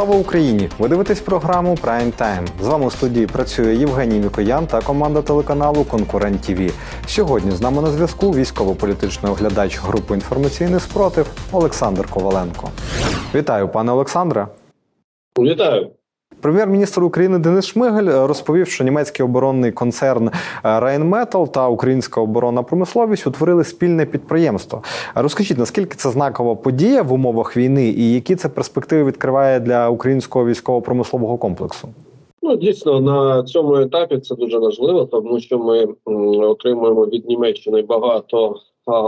Слава Україні! Ви дивитесь програму Prime Time. З вами у студії працює Євгеній Мікоян та команда телеканалу Конкурент ТВ. Сьогодні з нами на зв'язку військово-політичний оглядач групи інформаційний спротив Олександр Коваленко. Вітаю, пане Олександре. Вітаю. Прем'єр-міністр України Денис Шмигаль розповів, що німецький оборонний концерн Rheinmetall та українська оборонна промисловість утворили спільне підприємство. Розкажіть, наскільки це знакова подія в умовах війни, і які це перспективи відкриває для українського військово-промислового комплексу? Ну дійсно на цьому етапі це дуже важливо, тому що ми отримуємо від Німеччини багато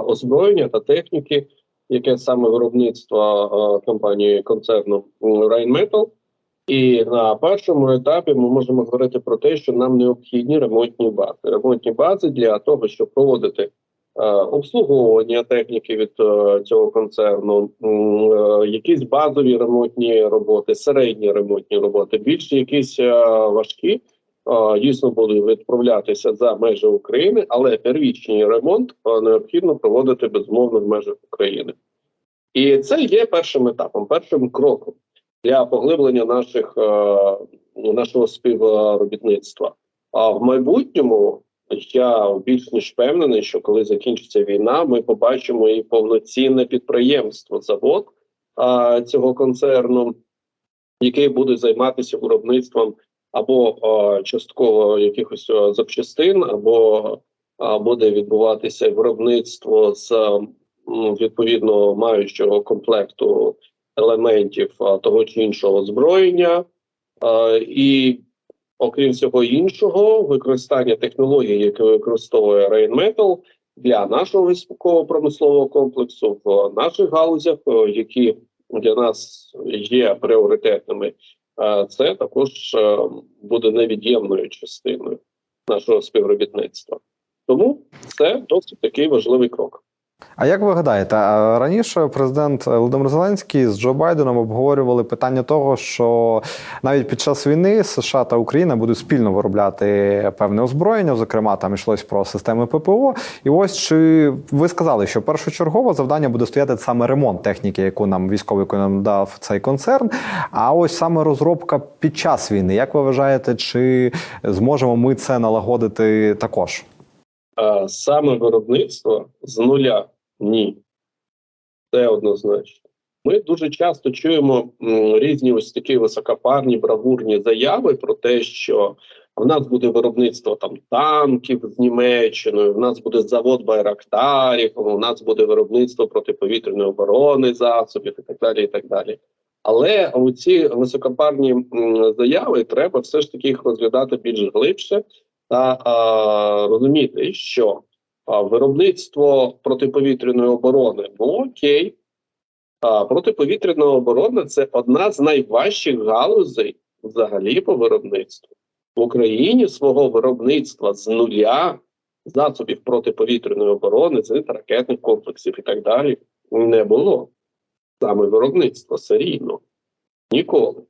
озброєння та техніки, яке саме виробництво компанії концерну Rheinmetall. І на першому етапі ми можемо говорити про те, що нам необхідні ремонтні бази. Ремонтні бази для того, щоб проводити е, обслуговування техніки від е, цього концерну, е, якісь базові ремонтні роботи, середні ремонтні роботи, більш якісь е, важкі. е, Дійсно будуть відправлятися за межі України, але первічний ремонт е, необхідно проводити безумовно в межах України, і це є першим етапом, першим кроком для поглиблення наших е, нашого співробітництва. А в майбутньому я більш ніж впевнений, що коли закінчиться війна, ми побачимо і повноцінне підприємство, завод цього концерну, який буде займатися виробництвом або частково якихось запчастин, або буде відбуватися виробництво з відповідно маючого комплекту елементів того чи іншого озброєння, і окрім всього іншого, використання технологій, які використовує Rheinmetall для нашого військово-промислового комплексу в наших галузях, які для нас є пріоритетними, це також е, буде невід'ємною частиною нашого співробітництва. Тому це досить такий важливий крок. А як ви гадаєте, раніше президент Володимир Зеленський з Джо Байденом обговорювали питання того, що навіть під час війни США та Україна будуть спільно виробляти певне озброєння, зокрема там йшлось про системи ППО. І ось чи ви сказали, що першочергово завдання буде стояти саме ремонт техніки, яку нам військовий нам дав цей концерн. А ось саме розробка під час війни. Як ви вважаєте, чи зможемо ми це налагодити також? Саме виробництво з нуля ні. Це однозначно. Ми дуже часто чуємо різні ось такі високопарні бравурні заяви про те, що в нас буде виробництво там танків з Німеччиною, в нас буде завод байрактарів, у нас буде виробництво протиповітряної оборони засобів і так далі. і так далі. Але ці високопарні заяви треба все ж таки їх розглядати більш глибше та а, розуміти, що виробництво протиповітряної оборони ну окей. А протиповітряна оборона це одна з найважчих галузей взагалі по виробництву в Україні свого виробництва з нуля засобів протиповітряної оборони, з ракетних комплексів і так далі не було. Саме виробництво серійно ніколи.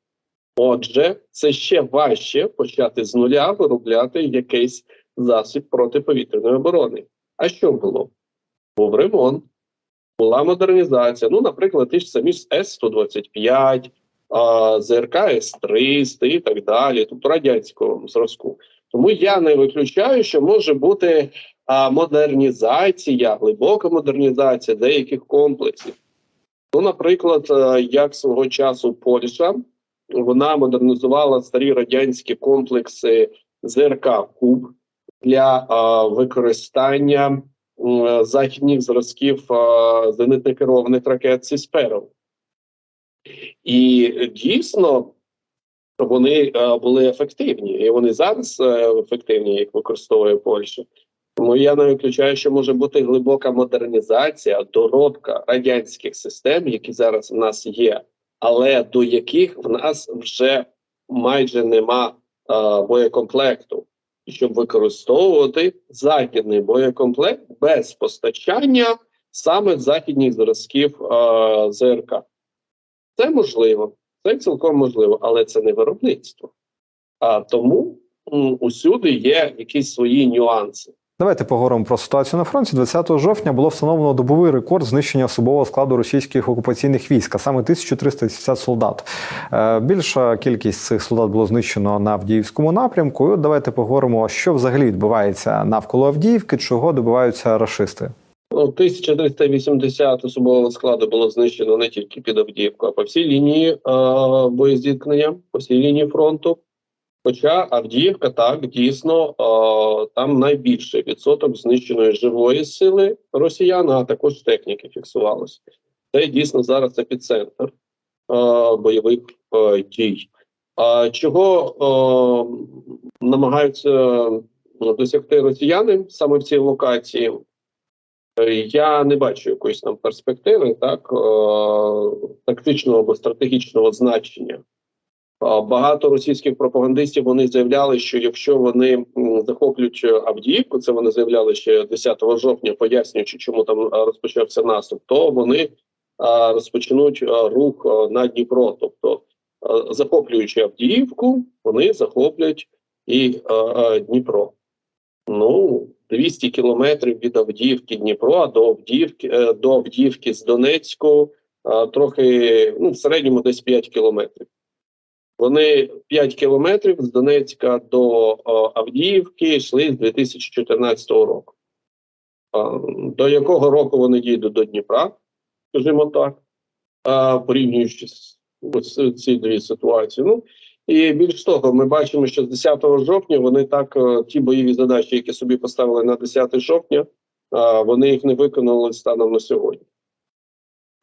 Отже, це ще важче почати з нуля виробляти якийсь засіб протиповітряної оборони. А що було? Був ремонт, була модернізація. Ну, наприклад, ті ж самі ж С-125, ЗРК С-300 і так далі, тобто радянського зразку. Тому я не виключаю, що може бути а, модернізація, глибока модернізація деяких комплексів. Ну, наприклад, е, як свого часу Польща вона модернізувала старі радянські комплекси ЗРК Куб для а, використання західних зразків а, зенитно керованих ракет Сісперов. І дійсно вони а, були ефективні, і вони зараз ефективні, як використовує Польща. Тому я не виключаю, що може бути глибока модернізація, доробка радянських систем, які зараз в нас є, але до яких в нас вже майже нема а, боєкомплекту, щоб використовувати західний боєкомплект без постачання саме західних зразків е, ЗРК. Це можливо, це цілком можливо, але це не виробництво. А тому м, усюди є якісь свої нюанси. Давайте поговоримо про ситуацію на фронті. 20 жовтня було встановлено добовий рекорд знищення особового складу російських окупаційних військ, а саме 1380 солдат. Е, Більша кількість цих солдат було знищено на Авдіївському напрямку. І от давайте поговоримо, що взагалі відбувається навколо Авдіївки, чого добиваються рашисти. Ну, 1380 особового складу було знищено не тільки під Авдіївку, а по всій лінії е, боєзіткнення, по всій лінії фронту. Хоча Авдіївка так дійсно там найбільший відсоток знищеної живої сили росіян, а також техніки фіксувалося. Це дійсно зараз епіцентр бойових дій. А чого намагаються досягти росіяни саме в цій локації? Я не бачу якоїсь там перспективи, так тактичного або стратегічного значення. Е, Багато російських пропагандистів вони заявляли, що якщо вони м, захоплять Авдіївку, це вони заявляли ще 10 жовтня, пояснюючи, чому там е, розпочався наступ, то вони е, розпочнуть е, рух е, на Дніпро. Тобто, е, захоплюючи Авдіївку, вони захоплять і е, е, Дніпро. Ну, 200 кілометрів від Авдіївки Дніпро а до Авдіївки е, до Авдіївки з Донецьку е, трохи ну в середньому десь 5 кілометрів. Вони 5 кілометрів з Донецька до е, Авдіївки йшли з 2014 року. Е, До якого року вони дійдуть до Дніпра, скажімо так, е, порівнюючи ці дві ситуації. Ну і більш того, ми бачимо, що з 10 жовтня вони так ті бойові задачі, які собі поставили на 10 жовтня, вони їх не виконали станом на сьогодні.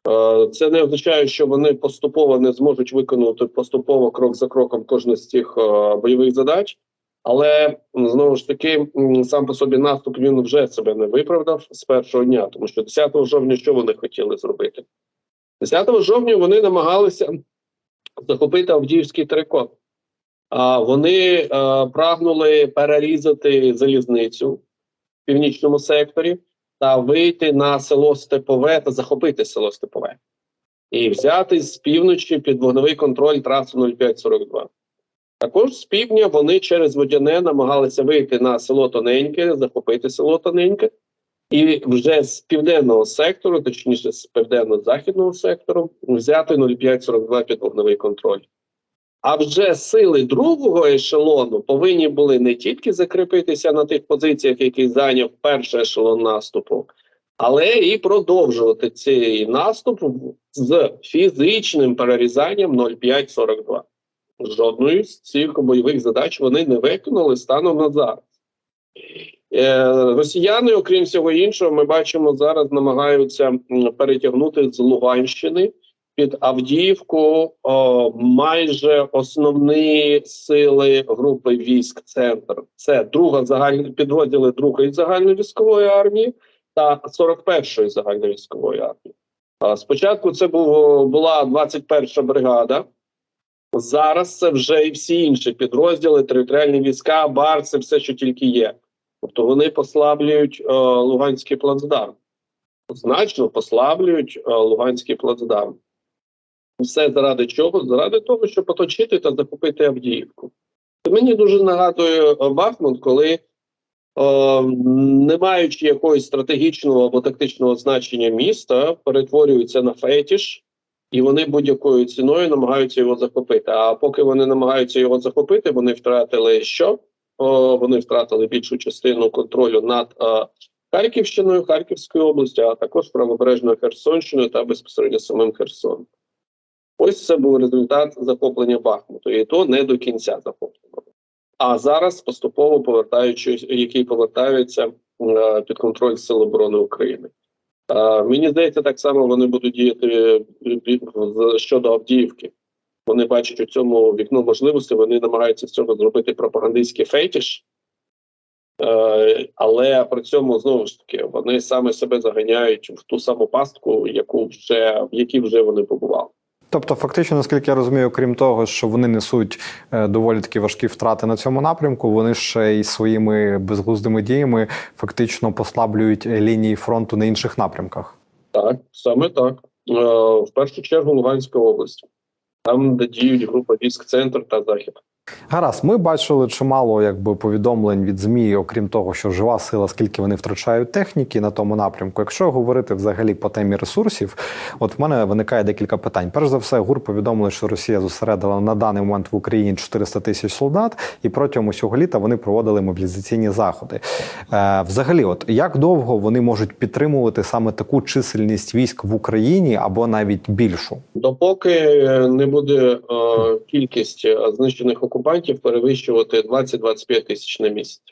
Е, Це не означає, що вони поступово не зможуть виконувати поступово крок за кроком кожну з цих е, бойових задач, але знову ж таки сам по собі наступ він вже себе не виправдав з першого дня, тому що 10 жовтня що вони хотіли зробити? 10 жовтня вони намагалися захопити Авдіївський трикот. А вони е, прагнули перерізати залізницю в північному секторі та вийти на село Степове та захопити село Степове і взяти з півночі під вогневий контроль трасу 0542. Також з півдня вони через водяне намагалися вийти на село Тоненьке, захопити село Тоненьке, і вже з південного сектору, точніше з південно-західного сектору, взяти 0542 під вогневий контроль. А вже сили другого ешелону повинні були не тільки закріпитися на тих позиціях, які зайняв перший ешелон наступу, але і продовжувати цей наступ з фізичним перерізанням 0542. Жодної з цих бойових задач вони не виконали станом на зараз. Е, Росіяни, окрім всього іншого, ми бачимо зараз намагаються перетягнути з Луганщини під Авдіївку о, майже основні сили групи військ Центр. Це друга загальна підрозділи другої загальновійськової армії та 41-ї загальновійськової армії. Спочатку це був, була 21-ша бригада. Зараз це вже і всі інші підрозділи, територіальні війська, БАР, це все, що тільки є. Тобто вони послаблюють е, Луганський плацдарм. Значно послаблюють е, Луганський плацдарм. Все заради чого? Заради того, щоб оточити та захопити Авдіївку. Це мені дуже нагадує е, Бахмут, коли, е, не маючи якогось стратегічного або тактичного значення міста, перетворюються на фетіш, і вони будь-якою ціною намагаються його захопити. А поки вони намагаються його захопити, вони втратили що? О, вони втратили більшу частину контролю над е, Харківщиною, Харківською областю, а також правобережною Херсонщиною та безпосередньо самим Херсоном. Ось це був результат захоплення Бахмуту, і то не до кінця захоплено. А зараз поступово повертаючись, який повертаються е, під контроль Сил оборони України. Е, мені здається, так само вони будуть діяти е, щодо Авдіївки. Вони бачать у цьому вікно можливості, вони намагаються з цього зробити пропагандистський фетіш. Але при цьому знову ж таки вони саме себе заганяють в ту саму пастку, яку вже в якій вже вони побували. Тобто, фактично, наскільки я розумію, крім того, що вони несуть е, доволі такі важкі втрати на цьому напрямку, вони ще й своїми безглуздими діями фактично послаблюють лінії фронту на інших напрямках. Так, саме так. Е, в першу чергу Луганська область, там, де діють група військ Центр та Захід. Гаразд, ми бачили чимало якби повідомлень від змі, окрім того, що жива сила, скільки вони втрачають техніки на тому напрямку. Якщо говорити взагалі по темі ресурсів, от в мене виникає декілька питань. Перш за все, ГУР повідомили, що Росія зосередила на даний момент в Україні 400 тисяч солдат, і протягом усього літа вони проводили мобілізаційні заходи. Е, взагалі, от як довго вони можуть підтримувати саме таку чисельність військ в Україні або навіть більшу? Допоки не буде е, кількість е, знищених окупантів перевищувати 20-25 тисяч на місяць.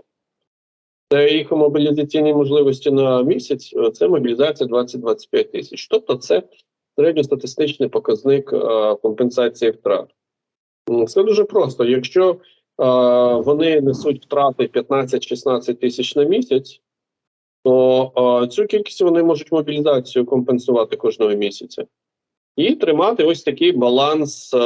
Це їх мобілізаційні можливості на місяць, е, це мобілізація 20-25 тисяч. Тобто це середньостатистичний показник е, компенсації втрат. Це дуже просто. Якщо е, вони несуть втрати 15-16 тисяч на місяць, то е, цю кількість вони можуть мобілізацію компенсувати кожного місяця і тримати ось такий баланс е,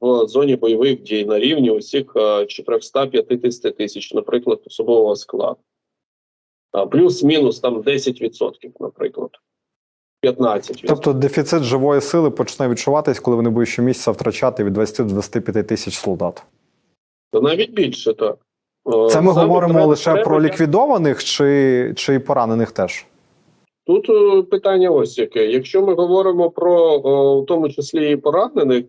в зоні бойових дій на рівні усіх е, 450 тисяч, наприклад, особового складу. Плюс-мінус там 10%, наприклад. 15%. Тобто дефіцит живої сили почне відчуватись, коли вони будуть щомісяця втрачати від 20 до 25 тисяч солдат. Та навіть більше так. Е, Це ми саме говоримо лише треба про ліквідованих чи, чи поранених теж. Тут е, питання ось яке. Якщо ми говоримо про е, в тому числі і поранених,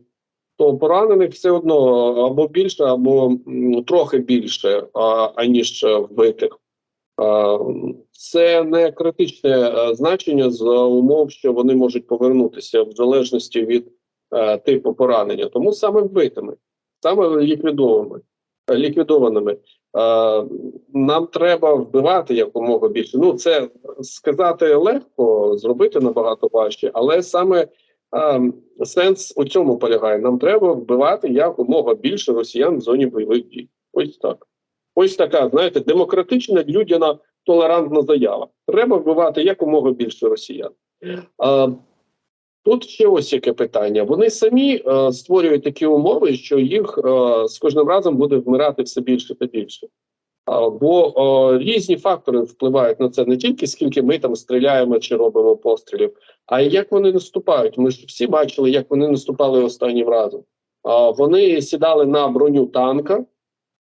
то поранених все одно або більше, або трохи більше, аніж е, вбитих. Це не критичне е, значення за умов, що вони можуть повернутися в залежності від е, типу поранення. Тому саме вбитими, саме ліквідованими. ліквідованими. Е, Нам треба вбивати якомога більше. Ну це сказати легко, зробити набагато важче, але саме е, сенс у цьому полягає. Нам треба вбивати якомога більше росіян в зоні бойових дій. Ось так. Ось така, знаєте, демократична, людяна, толерантна заява. Треба вбивати якомога більше росіян. Е, Тут ще ось яке питання. Вони самі е, створюють такі умови, що їх е, з кожним разом буде вмирати все більше та більше. А, бо е, різні фактори впливають на це не тільки скільки ми там стріляємо чи робимо пострілів, а й як вони наступають. Ми ж всі бачили, як вони наступали останнім разом. А, вони сідали на броню танка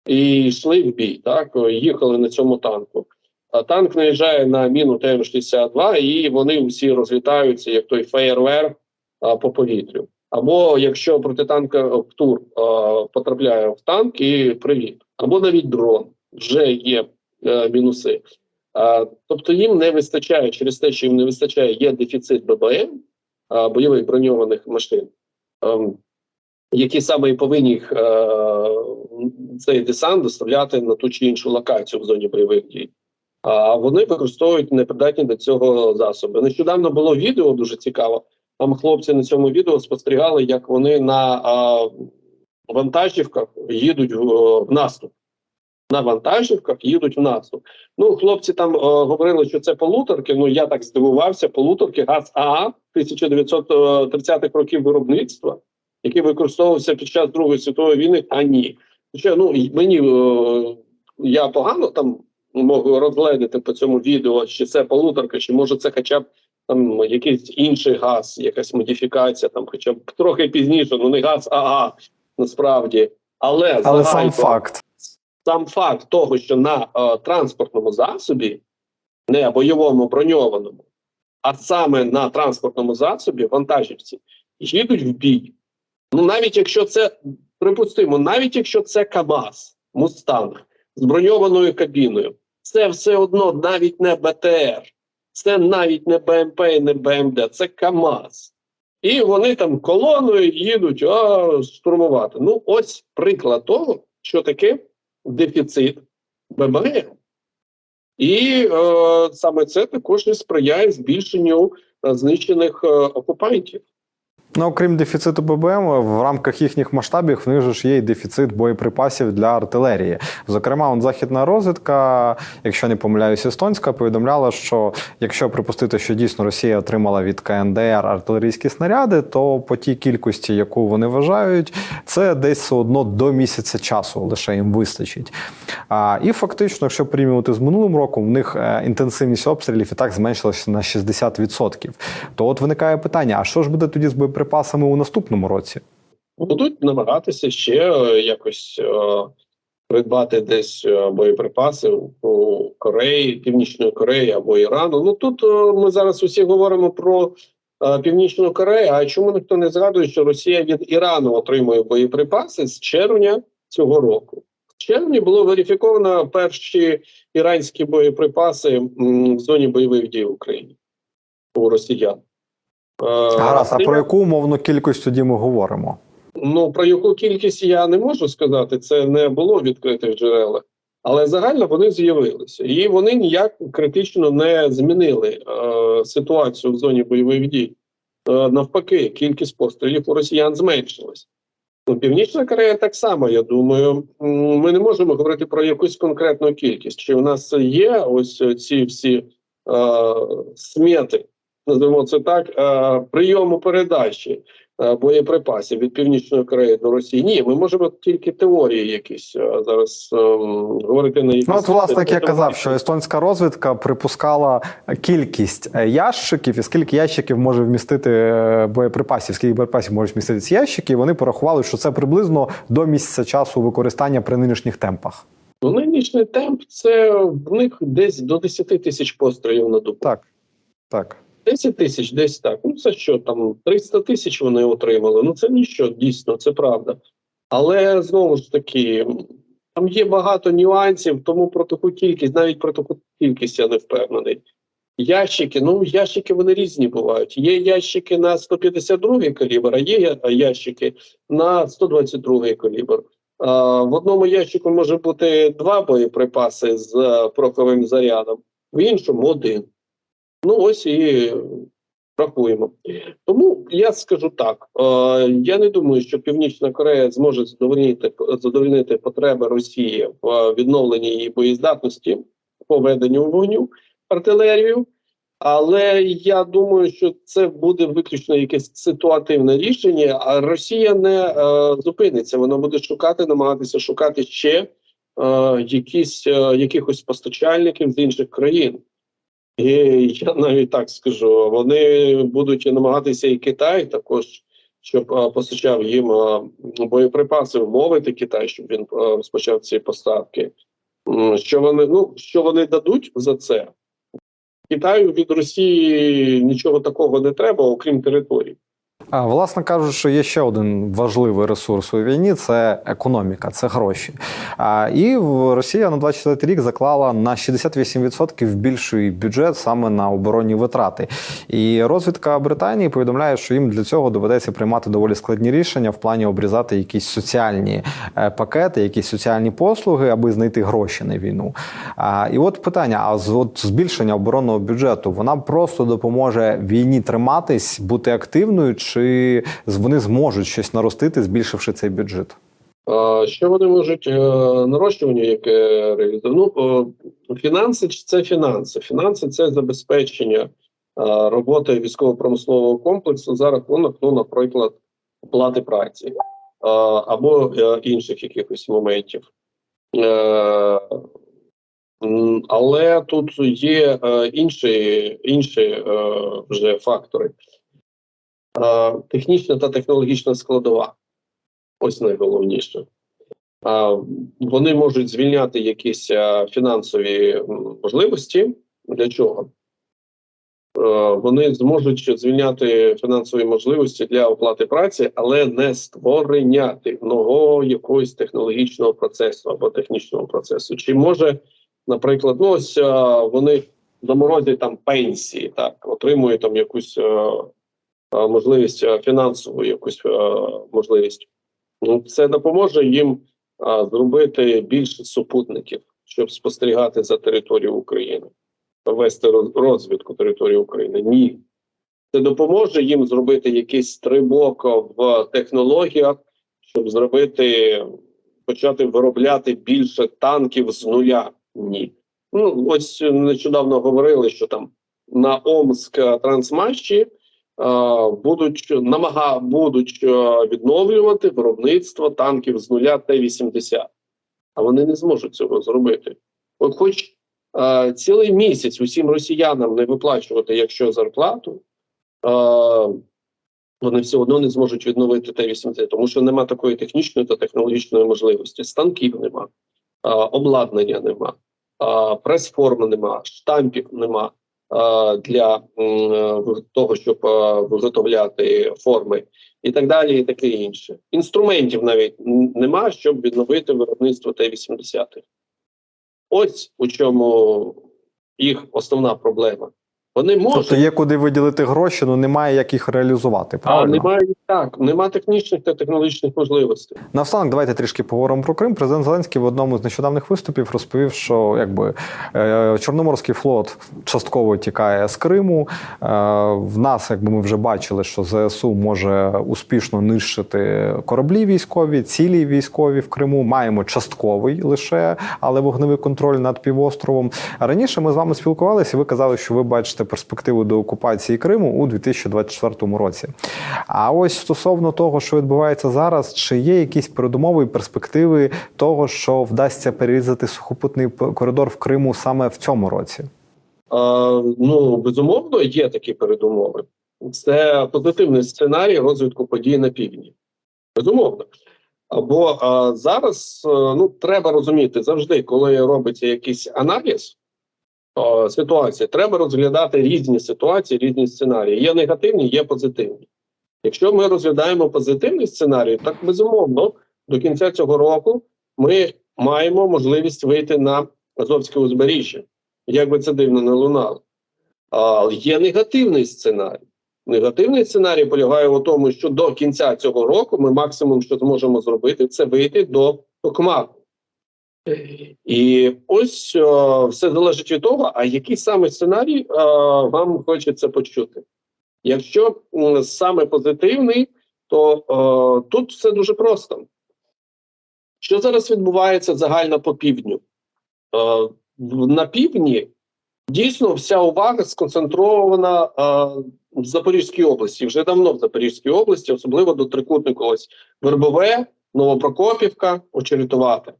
і йшли в бій. Так їхали на цьому танку. А танк наїжджає на міну ТМ-62, і вони всі розлітаються, як той феєрверк а, по повітрю. Або якщо протитанка ПТУР а, потрапляє в танк і привіт, або навіть дрон вже є е, мінуси. А, тобто їм не вистачає через те, що їм не вистачає, є дефіцит ББМ, а, бойових броньованих машин, ем, які саме і повинні їх е, цей десант доставляти на ту чи іншу локацію в зоні бойових дій. А вони використовують непридатні до цього засоби. Нещодавно було відео дуже цікаво. Там хлопці на цьому відео спостерігали, як вони на а, вантажівках їдуть в, в наступ. На вантажівках їдуть в наступ. Ну, хлопці там е, говорили, що це полуторки. Ну я так здивувався. Полуторки ГАЗ АА 1930-х років виробництва, який використовувався під час Другої світової війни. А ні, Хоча, ну мені е, я погано там розгледіти по цьому відео, чи це полуторка, чи може це хоча б там якийсь інший газ, якась модифікація, там, хоча б трохи пізніше, ну не газ, АА насправді. Але, Але сам факт. сам факт того, що на е, транспортному засобі, не бойовому броньованому, а саме на транспортному засобі, вантажівці, їдуть в бій. Ну, навіть якщо це припустимо, навіть якщо це КАМАЗ, Мустанг з броньованою кабіною, це все одно навіть не БТР, це навіть не БМП і не БМД, це КАМАЗ. І вони там колоною їдуть а, штурмувати. Ну, ось приклад того, що таке дефіцит ББМ. І е, саме це також і сприяє збільшенню е, знищених е, окупантів. Ну, окрім дефіциту ББМ, в рамках їхніх масштабів в них ж є і дефіцит боєприпасів для артилерії. Зокрема, он західна розвідка, якщо не помиляюсь, естонська, повідомляла, що якщо припустити, що дійсно Росія отримала від КНДР артилерійські снаряди, то по тій кількості, яку вони вважають, це десь все одно до місяця часу лише їм вистачить. А, і фактично, якщо порівнювати з минулим роком, в них е, інтенсивність обстрілів і так зменшилася на 60%. То от виникає питання: а що ж буде тоді з боєприпасами у наступному році? будуть намагатися ще е, якось е, придбати десь е, боєприпаси у Кореї, Північної Кореї або Ірану. Ну тут ми зараз усі говоримо про Північну Корею. А чому ніхто не згадує, що Росія від Ірану отримує боєприпаси з червня цього року? В червні було верифіковано перші іранські боєприпаси в зоні бойових дій в Україні у росіян. Е, Гаразд, а про яку умовну кількість тоді ми говоримо? Ну про яку кількість я не можу сказати, це не було в відкритих джерелах, але загально вони з'явилися, і вони ніяк критично не змінили е, ситуацію в зоні бойових дій. Е, навпаки, кількість пострілів у росіян зменшилась. Ну, Північна Корея так само. Я думаю, ми не можемо говорити про якусь конкретну кількість. Чи у нас є ось ці всі е, смети, називаємо це так, е, прийому передачі е, боєприпасів від Північної Кореї до Росії. Ні, ми можемо тільки теорії якісь е, зараз говорити на якісь Ну, от, власне, як я казав, що естонська розвідка припускала кількість ящиків і скільки ящиків може вмістити боєприпасів, скільки боєприпасів можуть вмістити ці ящики. і Вони порахували, що це приблизно до місяця часу використання при нинішніх темпах. Ну, нинішній темп це в них десь до 10 тисяч пострілів на добу. Так, так. 10 тисяч, десь так. Ну це що там 300 тисяч вони отримали. Ну це ніщо, дійсно, це правда. Але знову ж таки, там є багато нюансів, тому про таку кількість, навіть про таку кількість я не впевнений. Ящики, ну ящики вони різні бувають. Є ящики на 152 калібр, а є ящики на 122 калібр. А, в одному ящику може бути два боєприпаси з е, пороховим зарядом, в іншому один. Ну ось і рахуємо. Тому я скажу так: е, я не думаю, що Північна Корея зможе задовольнити задовольнити потреби Росії в відновленні її боєздатності по веденню вогню артилерію. Але я думаю, що це буде виключно якесь ситуативне рішення, а Росія не е, зупиниться. Вона буде шукати, намагатися шукати ще е, якісь, е, якихось постачальників з інших країн. І я навіть так скажу, вони будуть намагатися і Китай також, щоб постачав їм боєприпаси, вмовити Китай, щоб він розпочав ці поставки. Що вони ну що вони дадуть за це? Китаю від Росії нічого такого не треба, окрім території. Власне кажучи, є ще один важливий ресурс у війні це економіка, це гроші. І Росія на 24 рік заклала на 68% більший бюджет саме на оборонні витрати. І розвідка Британії повідомляє, що їм для цього доведеться приймати доволі складні рішення в плані обрізати якісь соціальні е, пакети, якісь соціальні послуги, аби знайти гроші на війну. І от питання: а з от збільшення оборонного бюджету вона просто допоможе війні триматись, бути активною, чи вони зможуть щось наростити, збільшивши цей бюджет? Що вони можуть е, нарощування, яке реалізує? Ну, фінанси це фінанси. Фінанси це забезпечення роботи військово-промислового комплексу за рахунок, ну, наприклад, оплати праці або е, інших якихось моментів. Е, Але тут є інші, інші вже фактори. Технічна та технологічна складова. Ось найголовніше. Вони можуть звільняти якісь фінансові можливості. Для чого? Вони зможуть звільняти фінансові можливості для оплати праці, але не створення нового якогось технологічного процесу або технічного процесу. Чи може, наприклад, ну ось вони заморозять там пенсії, так отримують там якусь можливість фінансову, якусь можливість. Ну, це допоможе їм зробити більше супутників, щоб спостерігати за територією України, вести розвідку території України. Ні. Це допоможе їм зробити якийсь стрибок в технологіях, щоб зробити, почати виробляти більше танків з нуля. Ні. Ну, ось нещодавно говорили, що там на Омськ трансмащі е, будуть намага будуть е, відновлювати виробництво танків з нуля Т-80. А вони не зможуть цього зробити. От хоч е, цілий місяць усім росіянам не виплачувати, якщо зарплату, е, вони все одно не зможуть відновити Т-80, тому що нема такої технічної та технологічної можливості. Станків нема, а, обладнання нема, а, прес-форми нема, штампів нема для е, того, щоб виготовляти форми, і так далі, і таке інше. Інструментів навіть нема, щоб відновити виробництво Т-80. Ось у чому їх основна проблема. Вони можуть. Тобто є куди виділити гроші, але немає як їх реалізувати. А немає так, нема технічних та технологічних можливостей. Наостанок, давайте трішки поговоримо про Крим. Президент Зеленський в одному з нещодавних виступів розповів, що якби е, Чорноморський флот частково тікає з Криму. Е, в нас, якби ми вже бачили, що ЗСУ може успішно нищити кораблі військові, цілі військові в Криму. Маємо частковий лише, але вогневий контроль над півостровом. Раніше ми з вами спілкувалися. і Ви казали, що ви бачите перспективу до окупації Криму у 2024 році. А ось стосовно того, що відбувається зараз, чи є якісь передумови і перспективи того, що вдасться перерізати сухопутний коридор в Криму саме в цьому році? А, ну безумовно, є такі передумови. Це позитивний сценарій розвитку подій на півдні. Безумовно. Або а, зараз е, ну треба розуміти завжди, коли робиться якийсь аналіз о, ситуації, треба розглядати різні ситуації, різні сценарії. Є негативні, є позитивні. Якщо ми розглядаємо позитивний сценарій, так безумовно, до кінця цього року ми маємо можливість вийти на Азовське узбережжя, як би це дивно не лунало. А є негативний сценарій. Негативний сценарій полягає у тому, що до кінця цього року ми максимум, що зможемо зробити, це вийти до Токмаку. І ось о, все залежить від того, а який саме сценарій о, вам хочеться почути. Якщо м, саме позитивний, то о, тут все дуже просто. Що зараз відбувається загально по півдню? Е, в- на півдні дійсно вся увага сконцентрована е, в Запорізькій області. Вже давно в Запорізькій області, особливо до трикутнику ось Вербове, Новопрокопівка, Очеретувати.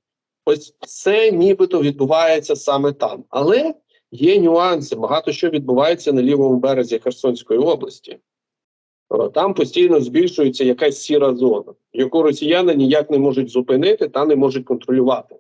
Ось це нібито відбувається саме там. Але є нюанси. Багато що відбувається на лівому березі Херсонської області. Е, Там постійно збільшується якась сіра зона, яку росіяни ніяк не можуть зупинити та не можуть контролювати.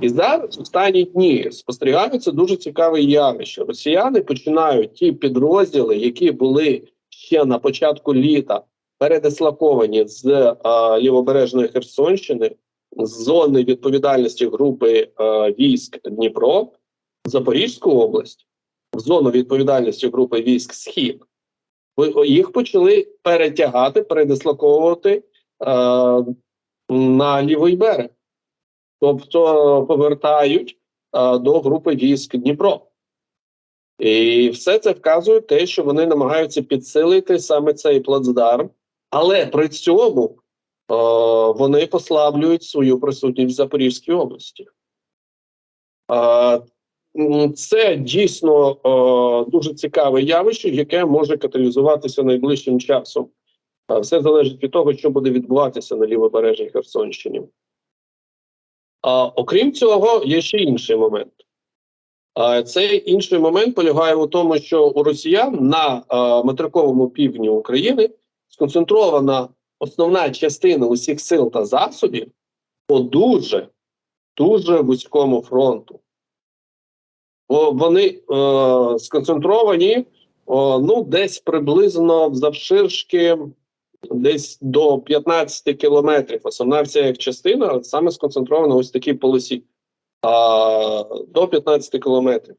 І зараз останні дні спостерігається дуже цікаве явище. Росіяни починають ті підрозділи, які були ще на початку літа передислоковані з е, лівобережної Херсонщини, з зони відповідальності групи е, військ Дніпро, Запорізьку область, в зону відповідальності групи військ Схід. Їх почали перетягати, передислоковувати е, на лівий берег. Тобто повертають е, до групи військ Дніпро. І все це вказує те, що вони намагаються підсилити саме цей плацдарм, але при цьому вони послаблюють свою присутність в Запорізькій області. Е, це дійсно е, дуже цікаве явище, яке може каталізуватися найближчим часом. Е, все залежить від того, що буде відбуватися на лівобережній Херсонщині. А, окрім цього, є ще інший момент. А, цей інший момент полягає у тому, що у росіян на а, материковому півдні України сконцентрована основна частина усіх сил та засобів по дуже дуже вузькому фронту. Бо вони е, сконцентровані о, ну, десь приблизно завширшки десь до 15 кілометрів. Основна вся їх частина саме сконцентрована ось такій полосі а, до 15 кілометрів.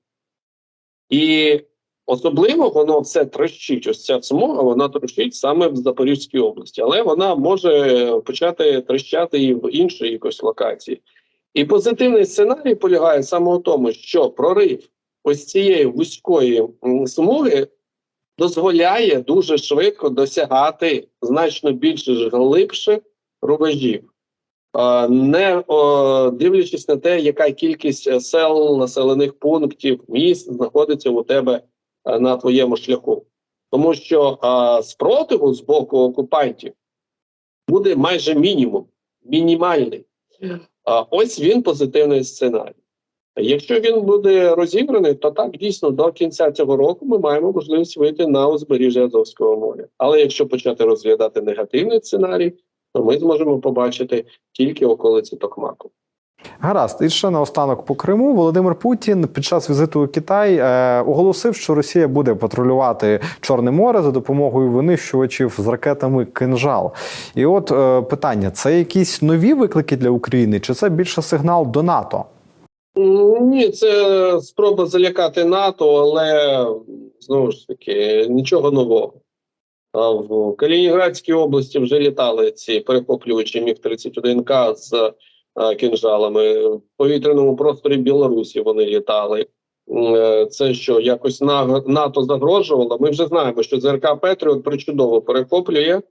І особливо воно все трощить. Ось ця смуга, вона трощить саме в Запорізькій області, але вона може почати трощати і в іншій якось локації. І позитивний сценарій полягає саме у тому, що прорив ось цієї вузької смуги дозволяє дуже швидко досягати значно більше глибше рубежів, не дивлячись на те, яка кількість сел, населених пунктів, міст знаходиться у тебе на твоєму шляху, тому що е, спротиву з боку окупантів буде майже мінімум, мінімальний. А ось він позитивний сценарій. Якщо він буде розіграний, то так дійсно до кінця цього року ми маємо можливість вийти на узбережжя Азовського моря. Але якщо почати розглядати негативний сценарій, то ми зможемо побачити тільки околиці Токмаку. Гаразд, і ще наостанок по Криму Володимир Путін під час візиту у Китай е, оголосив, що Росія буде патрулювати Чорне море за допомогою винищувачів з ракетами кинжал. І от е, питання: це якісь нові виклики для України, чи це більше сигнал до НАТО? Ні, це спроба залякати НАТО, але знову ж таки нічого нового. В Калінінградській області вже літали ці перехоплювачі міг 31 к з кінжалами. В повітряному просторі Білорусі вони літали. Е, Це що якось на НАТО загрожувало. Ми вже знаємо, що ЗРК Петріот причудово перехоплює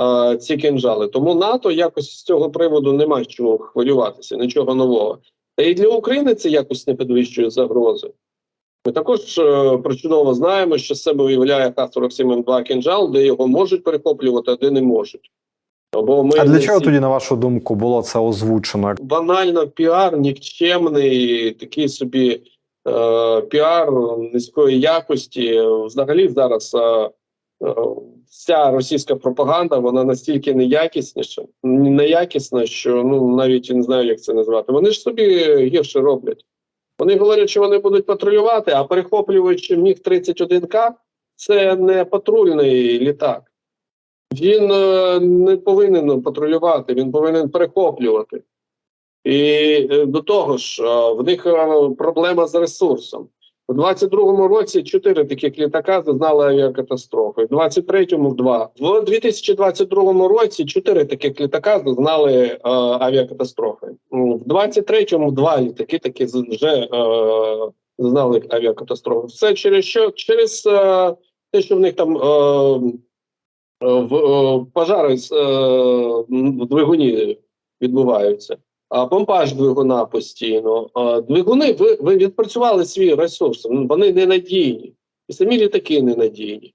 е, ці кінжали. Тому НАТО якось з цього приводу нема чого хвилюватися, нічого нового. Та і для України це якось не підвищує загрози. Ми також е, причудово знаємо, що себе виявляє Х-47М2 кінжал, де його можуть перехоплювати, а де не можуть. Бо ми А для чого всі- тоді, на вашу думку, було це озвучено? банально піар, нікчемний, такий собі е, піар низької якості. Взагалі зараз е, е, вся російська пропаганда вона настільки неякісніша, неякісна, що ну навіть не знаю, як це назвати. Вони ж собі гірше роблять. Вони говорять, що вони будуть патрулювати, а перехоплюючи міг 31 к це не патрульний літак. Він е, не повинен патрулювати, він повинен перехоплювати. І е, до того ж, е, в них проблема з ресурсом. У 22-му році чотири таких літака зазнали авіакатастрофи, в 23-му два. В 2022 році чотири таких літака зазнали е, авіакатастрофи. В 23-му два літаки такі вже е, зазнали авіакатастрофи. Все через що? Через е, те, що в них там е, в, е, пожари е, в двигуні відбуваються. А помпаж двигуна постійно. Двигуни ви, ви відпрацювали свій ресурс, вони ненадійні. І самі літаки ненадійні.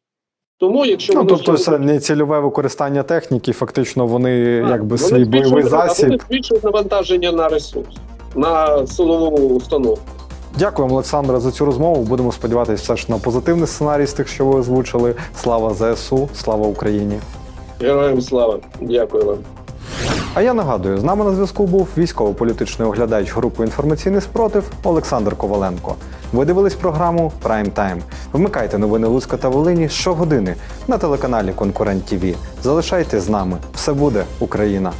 Тому, якщо Ну тобто, вже- це не цільове використання техніки, фактично вони Так, якби вони свій бойовий а Вони засіб. збільшують навантаження на ресурс, на силову установку. Дякуємо, Олександре, за цю розмову. Будемо сподіватися, все ж на позитивний сценарій з тих, що ви озвучили. Слава ЗСУ, слава Україні. Героям слава. Дякую вам. А я нагадую, з нами на зв'язку був військово-політичний оглядач групи інформаційний спротив Олександр Коваленко. Ви дивились програму Прайм Тайм. Вмикайте новини Луцька та Волині щогодини на телеканалі Конкурент ТІВІ. Залишайтесь з нами. Все буде Україна.